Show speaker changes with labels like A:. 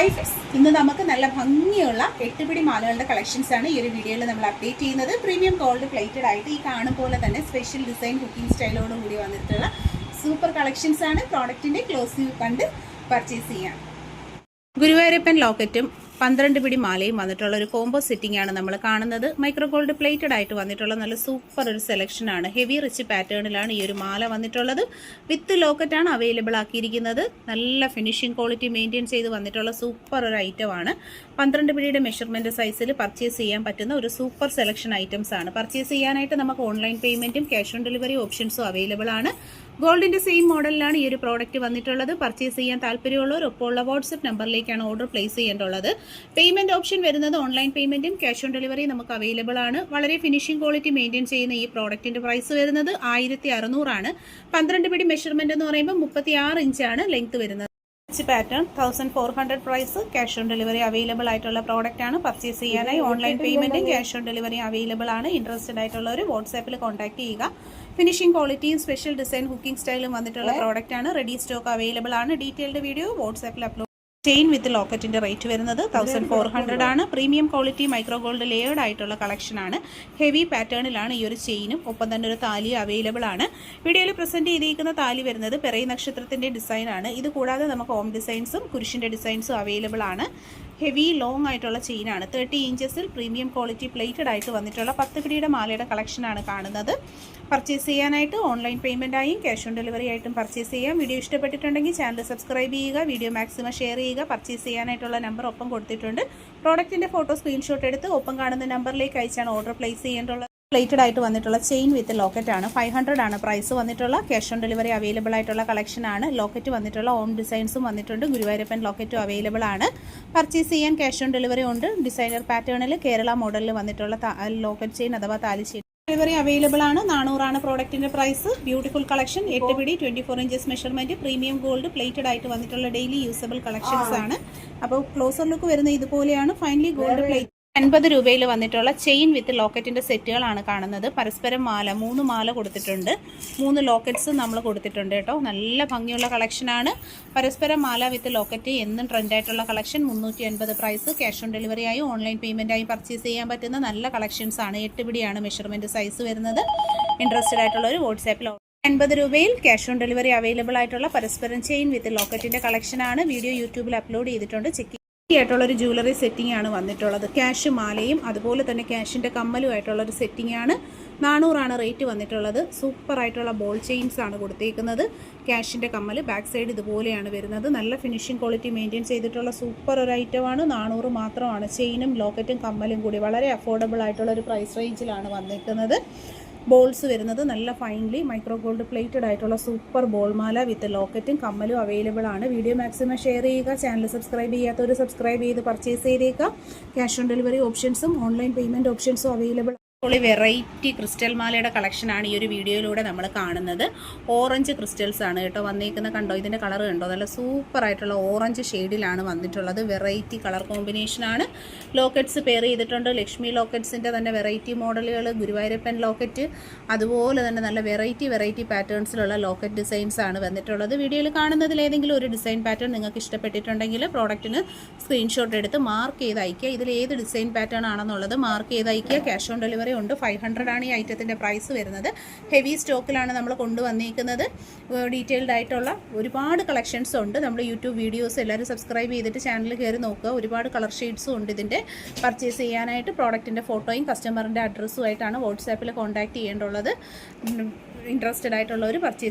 A: Friends ഇന്ന് നമുക്ക് നല്ല ഭംഗിയുള്ള എട്ടുപിടി മാലകളുടെ കളക്ഷൻസ് ആണ് ഈ ഒരു വീഡിയോയിൽ നമ്മൾ അപ്ഡേറ്റ് ചെയ്യുന്നത്. പ്രീമിയം ഗോൾഡ് പ്ലേറ്റഡ് ആയിട്ട് ഈ കാണും പോലെ തന്നെ സ്പെഷ്യൽ ഡിസൈൻ കുക്കിംഗ് സ്റ്റൈലോട് കൂടി വന്നിട്ടുള്ള സൂപ്പർ കളക്ഷൻസ് ആണ്. പ്രോഡക്റ്റിന്റെ ക്ലോസ് വ്യൂ കണ്ട് പർച്ചേസ് ചെയ്യാം. ഗുരുവായൂരപ്പൻ ലോക്കറ്റും പന്ത്രണ്ട് പിടി മാലയും വന്നിട്ടുള്ള ഒരു കോംബോ സെറ്റിംഗ് ആണ് നമ്മൾ കാണുന്നത്. മൈക്രോ ഗോൾഡ് പ്ലേറ്റഡ് ആയിട്ട് വന്നിട്ടുള്ള നല്ല സൂപ്പർ ഒരു സെലക്ഷൻ ആണ്. ഹെവി റിച്ച് പാറ്റേണിലാണ് ഈ ഒരു മാല വന്നിട്ടുള്ളത്. വിത്ത് ലോക്കറ്റ് ആണ് അവൈലബിൾ ആക്കിയിരിക്കുന്നത്. നല്ല ഫിനിഷിംഗ് ക്വാളിറ്റി മെയിന്റെയിൻ ചെയ്ത് വന്നിട്ടുള്ള സൂപ്പർ ഒരു ഐറ്റം ആണ്. പന്ത്രണ്ട് പിടിയുടെ മെഷർമെന്റ് സൈസിൽ പർച്ചേസ് ചെയ്യാൻ പറ്റുന്ന ഒരു സൂപ്പർ സെലക്ഷൻ ഐറ്റംസ് ആണ്. പർച്ചേസ് ചെയ്യാനായിട്ട് നമുക്ക് ഓൺലൈൻ പേയ്മെന്റും ക്യാഷ് ഓൺ ഡെലിവറി ഓപ്ഷൻസും അവൈലബിൾ ആണ്. ഗോൾഡിന്റെ സെയിം മോഡലിലാണ് ഈ ഒരു പ്രോഡക്റ്റ് വന്നിട്ടുള്ളത്. പർച്ചേസ് ചെയ്യാൻ താല്പര്യമുള്ളവർ ഉള്ള വാട്സ്ആപ്പ് നമ്പറിലേക്കാണ് ഓർഡർ പ്ലേസ് ചെയ്യേണ്ടുള്ളത് പേയ്മെന്റ് ഓപ്ഷൻ വരുന്നത് ഓൺലൈൻ പേയ്മെന്റും ക്യാഷ് ഓൺ ഡെലിവറി നമുക്ക് അവൈലബിൾ ആണ്. വളരെ ഫിനിഷിംഗ് ക്വാളിറ്റി മെയിന്റെയിൻ ചെയ്യുന്ന ഈ പ്രോഡക്റ്റിന്റെ പ്രൈസ് വരുന്നത് ആയിരത്തി അറുന്നൂറാണ് പന്ത്രണ്ട് പിടി മെഷർമെന്റ് എന്ന് പറയുമ്പോൾ മുപ്പത്തി ആറ് ഇഞ്ചാണ് ലെങ്ത് വരുന്നത്. Pattern thousand four hundred price cash on delivery available ആയിട്ടുള്ള പ്രോഡക്റ്റ് ആണ്. പർച്ചേസ് ചെയ്യാനായി ഓൺലൈൻ പേയ്മെന്റും ക്യാഷ് ഓൺ ഡെലിവറി അവൈലബിൾ ആണ്. ഇൻട്രസ്റ്റഡ് ആയിട്ടുള്ളവർ വാട്സാപ്പിൽ കോൺടാക്ട് ചെയ്യുക. ഫിനിഷിംഗ് ക്വാളിറ്റിയും സ്പെഷ്യൽ ഡിസൈൻ ഹുക്കിംഗ് സ്റ്റൈലും വന്നിട്ടുള്ള പ്രോഡക്റ്റ് ആണ്. റെഡി സ്റ്റോക്ക് അവൈലബിൾ ആണ്. ഡീറ്റെയിൽഡ് വീഡിയോ വാട്സാപ്പിൽ അപ്ലോഡ് ചെയിൻ വിത്ത് ലോക്കറ്റിന്റെ റേറ്റ് വരുന്നത് തൗസൻഡ് ഫോർ ഹൺഡ്രഡ് ആണ്. Premium quality micro gold layered ആയിട്ടുള്ള കളക്ഷൻ ആണ്. ഹെവി പാറ്റേണിലാണ് ഈ ഒരു ചെയിനും ഒപ്പം തന്നെ ഒരു താലി അവൈലബിൾ ആണ്. വീഡിയോയിൽ പ്രസന്റ് ചെയ്തിരിക്കുന്ന താലി വരുന്നത് പെറൈ നക്ഷത്രത്തിന്റെ ഡിസൈൻ ആണ്. ഇത് കൂടാതെ നമുക്ക് ഹോം ഡിസൈൻസും കുരിശിന്റെ ഡിസൈൻസും അവൈലബിൾ ആണ്. ഹെവി ലോങ് ആയിട്ടുള്ള ചെയിനാണ്. തേർട്ടി ഇഞ്ചസിൽ പ്രീമിയം ക്വാളിറ്റി പ്ലേറ്റഡ് ആയിട്ട് വന്നിട്ടുള്ള പത്ത് പിടിയുടെ മാലയുടെ കളക്ഷനാണ് കാണുന്നത്. പർച്ചേസ് ചെയ്യാനായിട്ട് ഓൺലൈൻ പേയ്മെന്റ് ആയും ക്യാഷ് ഓൺ ഡെലിവറി ആയിട്ടും പർച്ചേസ് ചെയ്യാം. വീഡിയോ ഇഷ്ടപ്പെട്ടിട്ടുണ്ടെങ്കിൽ ചാനൽ സബ്സ്ക്രൈബ് ചെയ്യുക വീഡിയോ മാക്സിമം ഷെയർ ചെയ്യുക പർച്ചേസ് ചെയ്യാനായിട്ടുള്ള നമ്പർ ഒപ്പം കൊടുത്തിട്ടുണ്ട്. പ്രോഡക്റ്റിന്റെ ഫോട്ടോ സ്ക്രീൻഷോട്ട് എടുത്ത് ഒപ്പം കാണുന്ന നമ്പറിലേക്ക് അയച്ചാണ് ഓർഡർ പ്ലേസ് ചെയ്യേണ്ടുള്ളത് പ്ലേറ്റഡ് ആയിട്ട് വന്നിട്ടുള്ള ചെയിൻ വിത്ത് ലോക്കറ്റ് ആണ്. ഫൈവ് ഹൺഡ്രഡ് ആണ് പ്രൈസ് വന്നിട്ടുള്ള. ക്യാഷ് ഓൺ ഡെലിവറി അവൈലബിൾ ആയിട്ടുള്ള കളക്ഷൻ ആണ്. ലോക്കറ്റ് വന്നിട്ടുള്ള ഓൺ ഡിസൈൻസും വന്നിട്ടുണ്ട്. ഗുരുവായൂരപ്പൻ ലോക്കറ്റും അവൈലബിൾ ആണ്. പർച്ചേസ് ചെയ്യാൻ ക്യാഷ് ഓൺ ഡെലിവറി ഉണ്ട്. ഡിസൈനർ പാറ്റേണിൽ കേരള മോഡലിൽ വന്നിട്ടുള്ള ലോക്കറ്റ് ചെയിൻ അഥവാ താലി ചെയിൻ ഡെലിവറി അവൈലബിൾ ആണ്. നാനൂറാണ് പ്രോഡക്റ്റിന്റെ പ്രൈസ് ബ്യൂട്ടിഫുൾ കളക്ഷൻ എട്ട് പിടി twenty four inches measurement premium gold plated ആയിട്ട് വന്നിട്ടുള്ള ഡെയിലി യൂസബിൾ കളക്ഷൻസ് ആണ്. അപ്പോൾ ക്ലോസർ ലുക്ക് വരുന്ന ഇതുപോലെയാണ്. ഫൈനലി ഗോൾഡ് പ്ലേറ്റ് അൻപത് രൂപയിൽ വന്നിട്ടുള്ള ചെയിൻ വിത്ത് ലോക്കറ്റിന്റെ സെറ്റുകളാണ് കാണുന്നത്. പരസ്പരം മാല മൂന്ന് മാല കൊടുത്തിട്ടുണ്ട്. മൂന്ന് ലോക്കറ്റ്സ് നമ്മൾ കൊടുത്തിട്ടുണ്ട് കേട്ടോ. നല്ല ഭംഗിയുള്ള കളക്ഷനാണ് പരസ്പരം മാല വിത്ത് ലോക്കറ്റ് എന്നും ട്രെൻഡായിട്ടുള്ള കളക്ഷൻ മുന്നൂറ്റി അൻപത് പ്രൈസ് ക്യാഷ് ഓൺ ഡെലിവറി ആയി ഓൺലൈൻ പേയ്മെന്റ് ആയി പർച്ചേസ് ചെയ്യാൻ പറ്റുന്ന നല്ല കളക്ഷൻസ് ആണ്. എട്ട് പിടിയാണ് മെഷർമെന്റ് സൈസ് വരുന്നത്. ഇൻട്രസ്റ്റഡ് ആയിട്ടുള്ള ഒരു വാട്സാപ്പിൽ എൺപത് രൂപയിൽ ക്യാഷ് ഓൺ ഡെലിവറി അവൈലബിൾ ആയിട്ടുള്ള പരസ്പരം ചെയിൻ വിത്ത് ലോക്കറ്റിന്റെ കളക്ഷനാണ് വീഡിയോ യൂട്യൂബിൽ അപ്ലോഡ് ചെയ്തിട്ടുണ്ട്. ചെക്ക് ആയിട്ടുള്ള ഒരു ജ്വല്ലറി സെറ്റിംഗ് ആണ് വന്നിട്ടുള്ളത്. ക്യാഷ് മാലയും അതുപോലെ തന്നെ ക്യാഷിന്റെ കമ്മലും ആയിട്ടുള്ള ഒരു സെറ്റിംഗ് ആണ് നാനൂറാണ് റേറ്റ് വന്നിട്ടുള്ളത്. സൂപ്പർ ആയിട്ടുള്ള ബോൾ ചെയിൻസ് ആണ് കൊടുത്തേക്കുന്നത്. ക്യാഷിന്റെ കമ്മൽ ബാക്ക് സൈഡ് ഇതുപോലെയാണ് വരുന്നത്. നല്ല ഫിനിഷിംഗ് ക്വാളിറ്റി മെയിന്റെയിൻ ചെയ്തിട്ടുള്ള സൂപ്പർ ഒരു ഐറ്റമാണ് നാനൂറ് മാത്രമാണ്. ചെയിനും ലോക്കറ്റും കമ്മലും കൂടി വളരെ അഫോർഡബിൾ ആയിട്ടുള്ള ഒരു പ്രൈസ് റേഞ്ചിലാണ് വന്നിരിക്കുന്നത്. ബോൾസ് വരുന്നത് നല്ല ഫൈൻലി മൈക്രോ ഗോൾഡ് പ്ലേറ്റഡ് ആയിട്ടുള്ള സൂപ്പർ ബോൾ മാല വിത്ത് ലോക്കറ്റും കമ്മലും അവൈലബിൾ ആണ്. വീഡിയോ മാക്സിമം ഷെയർ ചെയ്യുക ചാനൽ സബ്സ്ക്രൈബ് ചെയ്യാത്തവർ സബ്സ്ക്രൈബ് ചെയ്ത് പർച്ചേസ് ചെയ്തേക്കുക. ക്യാഷ് ഓൺ ഡെലിവറി ഓപ്ഷൻസും ഓൺലൈൻ പേയ്മെന്റ് ഓപ്ഷൻസും അവൈലബിൾ പൊളി വെറൈറ്റി ക്രിസ്റ്റൽ മാലയുടെ കളക്ഷനാണ് ഈ ഒരു വീഡിയോയിലൂടെ നമ്മൾ കാണുന്നത്. ഓറഞ്ച് ക്രിസ്റ്റൽസ് ആണ് കേട്ടോ വന്നേക്കുന്ന. കണ്ടോ? ഇതിന്റെ കളർ കണ്ടോ? നല്ല സൂപ്പറായിട്ടുള്ള ഓറഞ്ച് ഷെയ്ഡിലാണ് വന്നിട്ടുള്ളത്. വെറൈറ്റി കളർ കോമ്പിനേഷനാണ് ലോക്കറ്റ്സ് പെയർ ചെയ്തിട്ടുണ്ട്. ലക്ഷ്മി ലോക്കറ്റ്സിന്റെ തന്നെ വെറൈറ്റി മോഡലുകൾ ഗുരുവായൂരപ്പൻ ലോക്കറ്റ് അതുപോലെ തന്നെ നല്ല വെറൈറ്റി വെറൈറ്റി പാറ്റേൺസിലുള്ള ലോക്കറ്റ് ഡിസൈൻസ് ആണ് വന്നിട്ടുള്ളത്. വീഡിയോയിൽ കാണുന്നതിൽ ഏതെങ്കിലും ഒരു ഡിസൈൻ പാറ്റേൺ നിങ്ങൾക്ക് ഇഷ്ടപ്പെട്ടിട്ടുണ്ടെങ്കിൽ പ്രോഡക്റ്റിന് സ്ക്രീൻഷോട്ട് എടുത്ത് മാർക്ക് ചെയ്ത് അയക്കുക ഇതിൽ ഏത് ഡിസൈൻ പാറ്റേൺ ആണെന്നുള്ളത് മാർക്ക് ചെയ്ത് അയക്കുക ക്യാഷ് ഓൺ ഡെലിവറി ഉണ്ട്. ഫൈവ് ഹൺഡ്രഡ് ആണ് ഈ ഐറ്റത്തിന്റെ പ്രൈസ് വരുന്നത്. ഹെവി സ്റ്റോക്കിലാണ് നമ്മൾ കൊണ്ടുവന്നിരിക്കുന്നത് ഡീറ്റെയിൽഡ് ആയിട്ടുള്ള ഒരുപാട് കളക്ഷൻസ് ഉണ്ട്. നമ്മൾ യൂട്യൂബ് വീഡിയോസ് എല്ലാവരും സബ്സ്ക്രൈബ് ചെയ്തിട്ട് ചാനൽ കയറി നോക്കുക. ഒരുപാട് കളർ ഷെയ്ഡ്സും ഉണ്ട് ഇതിന്റെ പർച്ചേസ് ചെയ്യാനായിട്ട് പ്രോഡക്റ്റിന്റെ ഫോട്ടോയും കസ്റ്റമറിന്റെ അഡ്രസ്സും ആയിട്ടാണ് വാട്സാപ്പിൽ കോൺടാക്ട് ചെയ്യേണ്ടുള്ളത്. ഇൻട്രസ്റ്റഡ് ആയിട്ടുള്ളവർ പർച്ചേസ്